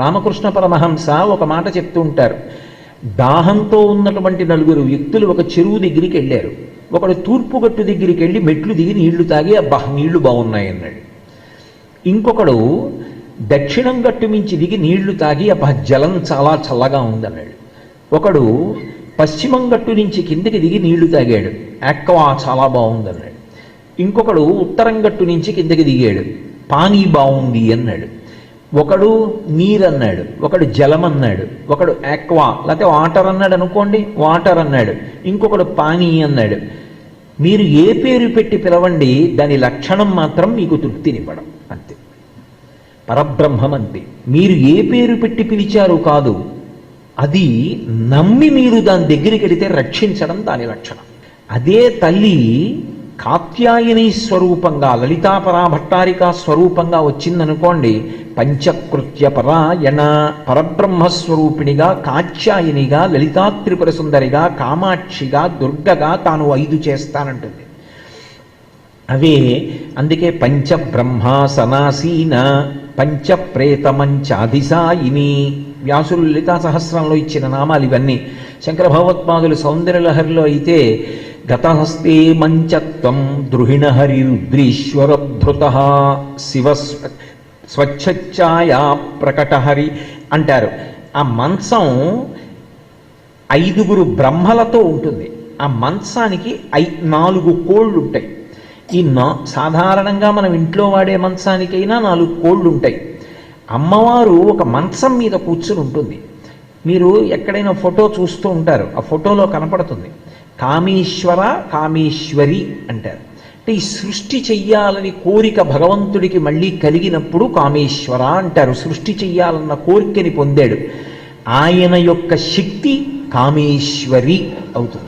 రామకృష్ణ పరమహంస ఒక మాట చెప్తూ ఉంటారు దాహంతో ఉన్నటువంటి నలుగురు వ్యక్తులు ఒక చెరువు దగ్గరికి వెళ్ళారు. ఒకడు తూర్పు గట్టు దగ్గరికి వెళ్ళి మెట్లు దిగి నీళ్ళు తాగి అబ్బా నీళ్ళు బాగున్నాయి అన్నాడు. ఇంకొకడు దక్షిణం గట్టు మించి దిగి నీళ్ళు తాగి అబ్బా జలం చాలా చల్లగా ఉందన్నాడు ఒకడు పశ్చిమం గట్టు నుంచి కిందకి దిగి నీళ్ళు తాగాడు. ఎక్కవా చాలా బాగుందన్నాడు ఇంకొకడు ఉత్తరం గట్టు నుంచి కిందకి దిగాడు. పానీ బాగుంది అన్నాడు. ఒకడు నీరన్నాడు ఒకడు జలం అన్నాడు ఒకడు ఆక్వా లేకపోతే వాటర్ అన్నాడు అనుకోండి వాటర్ అన్నాడు ఇంకొకడు పానీ అన్నాడు. మీరు ఏ పేరు పెట్టి పిలవండి దాని లక్షణం మాత్రం మీకు తృప్తినివ్వడం అంతే. పరబ్రహ్మం అంతే మీరు ఏ పేరు పెట్టి పిలిచారు కాదు అది నమ్మి మీరు దాని దగ్గరికి వెళితే రక్షించడం దాని లక్షణం. అదే తల్లి కాత్యాయని స్వరూపంగా లలితాపరా భట్టారిక స్వరూపంగా వచ్చిందనుకోండి పంచకృత్య పరాయణ పరబ్రహ్మ స్వరూపిణిగా కాత్యాయనిగా లలితా త్రిపుర సుందరిగా కామాక్షిగా దుర్గగా తాను ఐదు చేస్తానంటుంది. అవే అందుకే పంచబ్రహ్మాసనాసీన పంచప్రేతమంచాధిసాయిని వ్యాసులు లలితా సహస్రంలో ఇచ్చిన నామాలు ఇవన్నీ. శంకర భగవత్పాదులు సౌందర్యలహరిలో అయితే గతహస్తే మంచత్వం ద్రుహిణ హరి రుద్రీశ్వరధృత శివ స్వచ్ఛఛాయా ప్రకటహరి అంటారు. ఆ మంచం ఐదుగురు బ్రహ్మలతో ఉంటుంది. ఆ మంచానికి ఐ నాలుగు కోళ్ళు ఉంటాయి ఈ నా సాధారణంగా మనం ఇంట్లో వాడే మంచానికైనా నాలుగు కోళ్ళు ఉంటాయి అమ్మవారు ఒక మంచం మీద కూర్చుని ఉంటుంది. మీరు ఎక్కడైనా ఫోటో చూస్తూ ఉంటారు. ఆ ఫోటోలో కనపడుతుంది. కామేశ్వర కామేశ్వరి అంటారు. అంటే ఈ సృష్టి చెయ్యాలని కోరిక భగవంతుడికి మళ్ళీ కలిగినప్పుడు కామేశ్వర అంటారు. సృష్టి చెయ్యాలన్న కోరికని పొందాడు. ఆయన యొక్క శక్తి కామేశ్వరి అవుతుంది.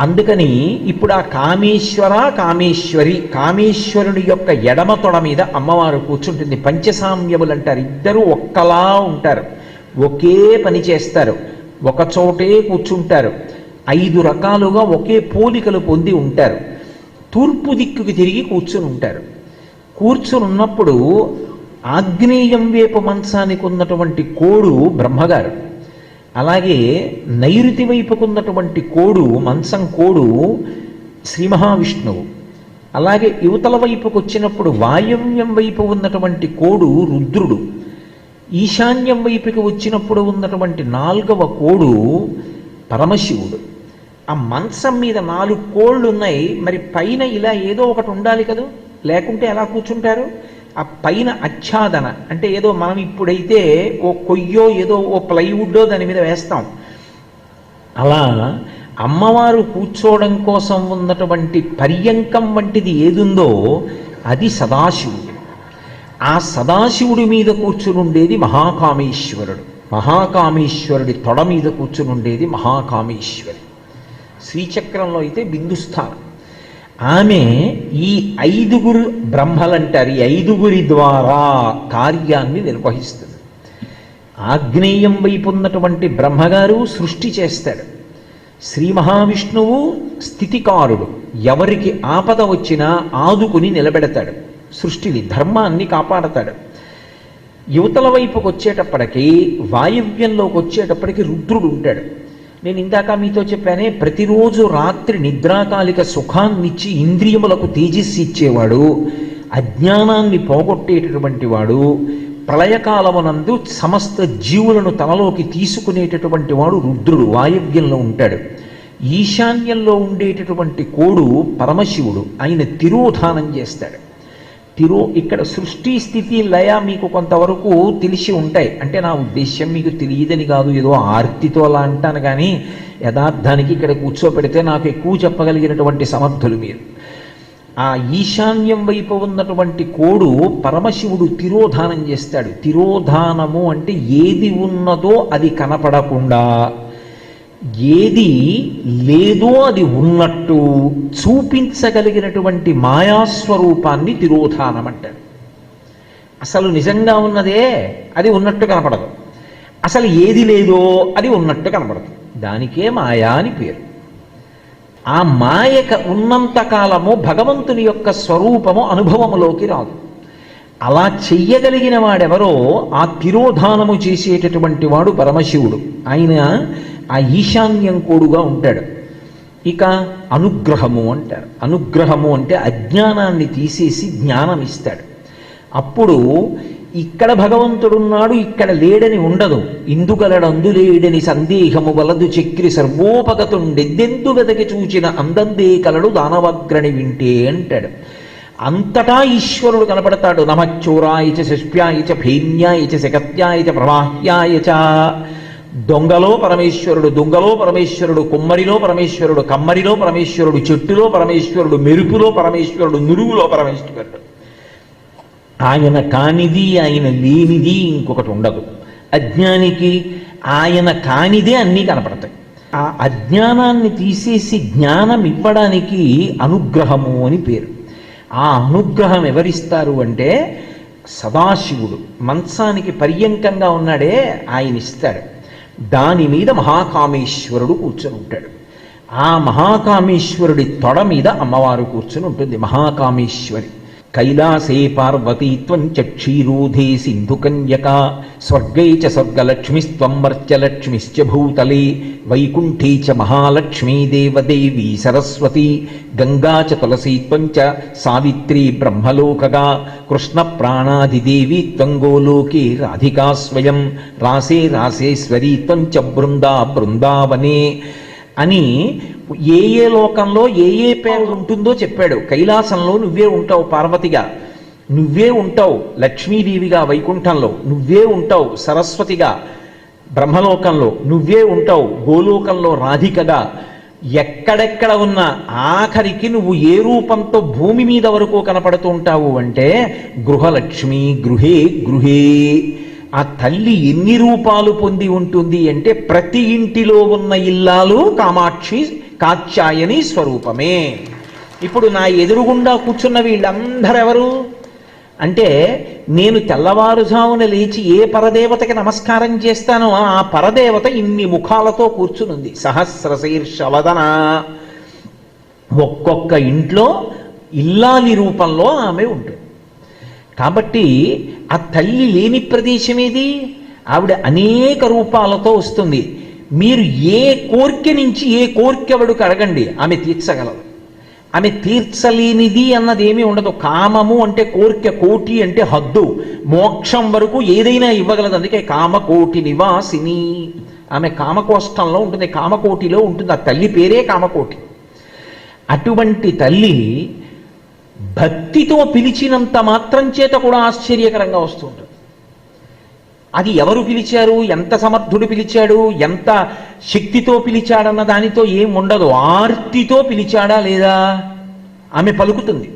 అందుకని ఇప్పుడు ఆ కామేశ్వర కామేశ్వరి కామేశ్వరుని యొక్క ఎడమ తొడ మీద అమ్మవారు కూర్చుంటుంది. పంచసామ్యములు అంటారు. ఇద్దరు ఒక్కలా ఉంటారు. ఒకే పని చేస్తారు. ఒక చోటే కూర్చుంటారు. ఐదు రకాలుగా ఒకే పోలికలు పొంది ఉంటారు. తూర్పు దిక్కుకి తిరిగి కూర్చుని ఉంటారు. కూర్చుని ఉన్నప్పుడు ఆగ్నేయం వేపు మంచానికి ఉన్నటువంటి కోడు బ్రహ్మగారు. అలాగే నైరుతి వైపుకున్నటువంటి కోడు మంచం కోడు శ్రీ మహావిష్ణువు. అలాగే యువతల వైపుకు వచ్చినప్పుడు వాయవ్యం వైపు ఉన్నటువంటి కోడు రుద్రుడు. ఈశాన్యం వైపుకి వచ్చినప్పుడు ఉన్నటువంటి నాల్గవ కోడు పరమశివుడు. ఆ మంచం మీద నాలుగు కోళ్ళు ఉన్నాయి మరి పైన ఇలా ఏదో ఒకటి ఉండాలి కదూ? లేకుంటే ఎలా కూర్చుంటారు? ఆ పైన ఆచ్ఛాదన. అంటే ఏదో మనం ఇప్పుడైతే ఓ కొయ్యో ఏదో ఓ ప్లైవుడ్డో దాని మీద వేస్తాం. అలా అమ్మవారు కూర్చోవడం కోసం ఉన్నటువంటి పర్యంకం వంటిది ఏదుందో అది సదాశివుడు. ఆ సదాశివుడి మీద కూర్చునుండేది మహాకామేశ్వరుడు. మహాకామేశ్వరుడి తొడ మీద కూర్చునుండేది మహాకామేశ్వరి శ్రీచక్రంలో అయితే బిందుస్థానం. ఆమె ఈ ఐదుగురు బ్రహ్మలంటారు ఈ ఐదుగురి ద్వారా కార్యాన్ని నిర్వహిస్తుంది. ఆగ్నేయం వైపు ఉన్నటువంటి బ్రహ్మగారు సృష్టి చేస్తాడు. శ్రీ మహావిష్ణువు స్థితికారుడు. ఎవరికి ఆపద వచ్చినా ఆదుకుని నిలబెడతాడు. సృష్టిని ధర్మాన్ని కాపాడతాడు. యువతల వైపుకి వచ్చేటప్పటికి వాయువ్యంలోకి వచ్చేటప్పటికి రుద్రుడు ఉంటాడు. నేను ఇందాక మీతో చెప్పానే ప్రతిరోజు రాత్రి నిద్రాకాలిక సుఖాన్నిచ్చి ఇంద్రియములకు తేజస్సు ఇచ్చేవాడు అజ్ఞానాన్ని పోగొట్టేటటువంటి వాడు ప్రళయకాలమునందు సమస్త జీవులను తనలోకి తీసుకునేటటువంటి వాడు రుద్రుడు వాయవ్యంలో ఉంటాడు. ఈశాన్యంలో ఉండేటటువంటి కోడు పరమశివుడు ఆయన తిరోధానం చేస్తాడు. తిరో ఇక్కడ సృష్టి స్థితి లయ మీకు కొంతవరకు తెలిసి ఉంటాయి. అంటే నా ఉద్దేశ్యం మీకు తెలియదని కాదు ఏదో ఆర్తితో అలా అంటాను కానీ యథార్థానికి ఇక్కడ కూర్చోపెడితే నాకు ఎక్కువ చెప్పగలిగినటువంటి సమర్థులు మీరు. ఆ ఈశాన్యం వైపు ఉన్నటువంటి కోడు పరమశివుడు తిరోధానం చేస్తాడు. తిరోధానము అంటే ఏది ఉన్నదో అది కనపడకుండా ఏది లేదో అది ఉన్నట్టు చూపించగలిగినటువంటి మాయాస్వరూపాన్ని తిరోధానం అంటారు. అసలు నిజంగా ఉన్నదే అది ఉన్నట్టు కనపడదు. అసలు ఏది లేదో అది ఉన్నట్టు కనపడదు. దానికే మాయా అని పేరు. ఆ మాయక ఉన్నంత కాలము భగవంతుని యొక్క స్వరూపము అనుభవములోకి రాదు. అలా చెయ్యగలిగిన వాడెవరో ఆ తిరోధానము చేసేటటువంటి వాడు పరమశివుడు. ఆయన ఆ ఈశాన్యం కోడుగా ఉంటాడు. ఇక అనుగ్రహము అంటారు. అనుగ్రహము అంటే అజ్ఞానాన్ని తీసేసి జ్ఞానం ఇస్తాడు అప్పుడు ఇక్కడ భగవంతుడున్నాడు ఇక్కడ లేడని ఉండదు. ఇందుగలడందు లేడని సందేహము వలదు చక్రి సర్వోపగతుండెద్దెందు వెదకి చూచిన అందందే కలడు దానవగ్రణి వింటే అంటాడు. అంతటా ఈశ్వరుడు కనపడతాడు. నమచ్చోరాయ చ శష్ప్యాయ చ భేన్యాయ చ శకత్యాయ చ ప్రవాహ్యాయ చ దొంగలో పరమేశ్వరుడు దొంగలో పరమేశ్వరుడు కుమ్మరిలో పరమేశ్వరుడు కమ్మరిలో పరమేశ్వరుడు చెట్టులో పరమేశ్వరుడు మెరుపులో పరమేశ్వరుడు నురుగులో పరమేశ్వరుడు. ఆయన కానిది ఆయన లేనిది ఇంకొకటి ఉండదు. అజ్ఞానికి ఆయన కానిదే అన్నీ కనపడతాయి. ఆ అజ్ఞానాన్ని తీసేసి జ్ఞానం ఇవ్వడానికి అనుగ్రహము అని పేరు. ఆ అనుగ్రహం ఎవరిస్తారు అంటే సదాశివుడు. మంచానికి పర్యంకంగా ఉన్నాడే ఆయన ఇస్తాడు. దాని మీద మహాకామేశ్వరుడు కూర్చొని ఉంటాడు. ఆ మహాకామేశ్వరుడి తొడ మీద అమ్మవారు కూర్చొని ఉంటుంది. మహాకామేశ్వరి. కైలాసే పార్వతీత్వం చ క్షీరోధే సింధుకన్యక. స్వర్గై చ స్వర్గలక్ష్మిస్త్వం మర్త్యలక్ష్మిశ్చ భూతలే. వైకుంఠే చ మహాలక్ష్మీ దేవదేవీ సరస్వతి. గంగా చ తులసీత్వం చ సావిత్రీ బ్రహ్మలోకగా. కృష్ణ ప్రాణాదిదేవి త్వం గోలోకే రాధికా స్వయం. రాసే రాసేశ్వరీ త్వం చ బృందా బృందావనే. అని ఏ ఏ లోకంలో ఏ ఏ పేరు ఉంటుందో చెప్పాడు. కైలాసంలో నువ్వే ఉంటావు పార్వతిగా. నువ్వే ఉంటావు లక్ష్మీదేవిగా వైకుంఠంలో. నువ్వే ఉంటావు సరస్వతిగా బ్రహ్మలోకంలో. నువ్వే ఉంటావు గోలోకంలో రాధికగా. ఎక్కడెక్కడ ఉన్న ఆఖరికి నువ్వు ఏ రూపంతో భూమి మీద వరకు కనపడుతూ ఉంటావు అంటే గృహలక్ష్మి గృహే గృహే ఆ తల్లి ఎన్ని రూపాలు పొంది ఉంటుంది అంటే ప్రతి ఇంటిలో ఉన్న ఇల్లాలు కామాక్షి కాత్యాయని స్వరూపమే. ఇప్పుడు నా ఎదురుగుండా కూర్చున్న వీళ్ళందరెవరు? అంటే నేను తెల్లవారుజామున లేచి ఏ పరదేవతకి నమస్కారం చేస్తానో ఆ పరదేవత ఇన్ని ముఖాలతో కూర్చునుంది. సహస్ర శీర్షవదన ఒక్కొక్క ఇంట్లో ఇల్లాలి రూపంలో ఆమె ఉంటుంది. కాబట్టి ఆ తల్లి లేని ప్రదేశం ఏది? ఆవిడ అనేక రూపాలతో వస్తుంది. మీరు ఏ కోరిక నుంచి ఏ కోరికవడుకు అడగండి. ఆమె తీర్చగలదు. ఆమె తీర్చలేనిది అన్నది ఏమీ ఉండదు. కామము అంటే కోరిక కోటి అంటే హద్దు. మోక్షం వరకు ఏదైనా ఇవ్వగలదు. అందుకే కామకోటి నివాసిని. ఆమె కామకోష్టంలో ఉంటుంది. కామకోటిలో ఉంటుంది. ఆ తల్లి పేరే కామకోటి. అటువంటి తల్లి భక్తితో పిలిచినంత మాత్రం చేత కూడా ఆశ్చర్యకరంగా వస్తుంటుంది. అది ఎవరు పిలిచారు? ఎంత సమర్థుడు పిలిచాడు? ఎంత శక్తితో పిలిచాడన్న దానితో ఏం ఉండదు. ఆర్తితో పిలిచాడా లేదా? ఆమె పలుకుతుంది.